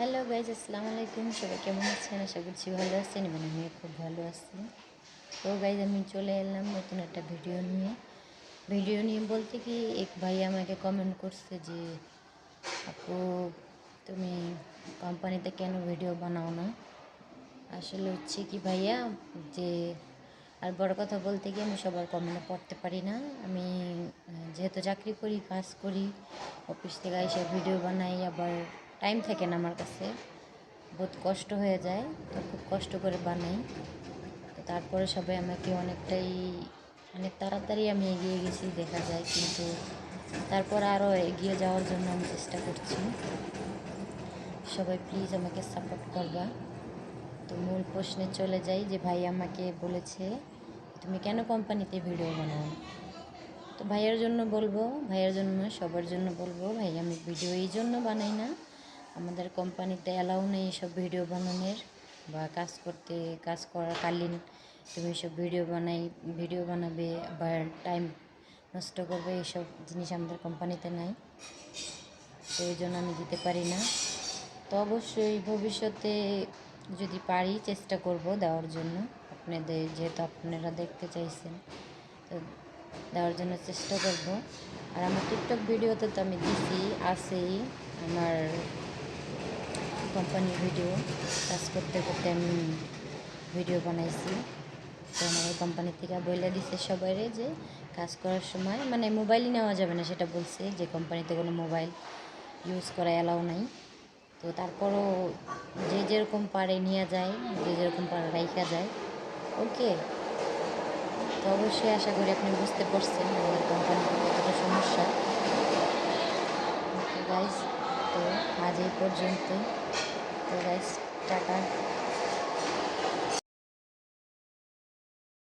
Hello guys, আসসালামু আলাইকুম। সবাই কেমন আছেন? আশা করছি ভালো আছেন, এবং আমি খুব ভালো আছি। তো গাইজ, আমি চলে এলাম নতুন একটা ভিডিও নিয়ে। ভিডিও নিয়ে বলতে কি, এক ভাই আমাকে কমেন্ট করছে যে, আপু, তুমি কোম্পানিতে কেন ভিডিও বানাও না? আসলে হচ্ছে কি ভাইয়া, যে, আর বড় কথা বলতে গিয়ে আমি সবার কমেন্টে পড়তে পারি না। আমি যেহেতু চাকরি করি, কাজ করি, অফিস থেকে এসে ভিডিও বানাই, আবার টাইম থাকে না আমার কাছে। বহুত কষ্ট হয়ে যায়, তো খুব কষ্ট করে বানাই। তো তারপরে সবাই আমাকে অনেকটাই অনেক তাড়াতাড়ি আমি এগিয়ে গেছি, দেখা যায়। কিন্তু তারপর আরও এগিয়ে যাওয়ার জন্য আমি চেষ্টা করছি। সবাই প্লিজ আমাকে সাপোর্ট করবা। তো মূল প্রশ্নে চলে যাই যে ভাই আমাকে বলেছে, তুমি কেন কোম্পানিতে ভিডিও বানাও? তো ভাইয়ের জন্য বলব, ভাইয়ের জন্য সবার জন্য বলব, ভাই, আমি ভিডিও এই জন্য বানাই না আমাদের কোম্পানিতে অ্যালাউ নেই এসব ভিডিও বানানোর বা কাজ করতে, কাজ করাকালীন তুমি এসব ভিডিও বানাই, ভিডিও বানাবে বা টাইম নষ্ট করবে এইসব জিনিস আমাদের কোম্পানিতে নাই। তো এই জন্য আমি দিতে পারি না। তো অবশ্যই ভবিষ্যতে যদি পারি চেষ্টা করব দেওয়ার জন্য। আপনাদের যেহেতু আপনারা দেখতে চাইছেন, তো দেওয়ার জন্য চেষ্টা করব। আর আমার টিকটক ভিডিওতে তো আমি দিছি, আছেই। আমার কোম্পানির ভিডিও কাজ করতে করতে আমি ভিডিও বানাইছি। তো আমার কোম্পানি থেকে বলে দিছে সবাইরে যে কাজ করার সময় মানে মোবাইলই নেওয়া যাবে না সেটা বলছে, যে কোম্পানিতে কোনো মোবাইল ইউজ করা অ্যালাউ নাই। তো তারপরও যে যেরকম পারে নিয়ে যায়, যে যেরকম পারে রাইখা যায় ওকে তো অবশ্যই আশা করি আপনি বুঝতে পারছেন আমাদের কোম্পানিতে কতটা সমস্যা ওকে গাইস তো আজ এই পর্যন্ত। তো গাইস টাটা।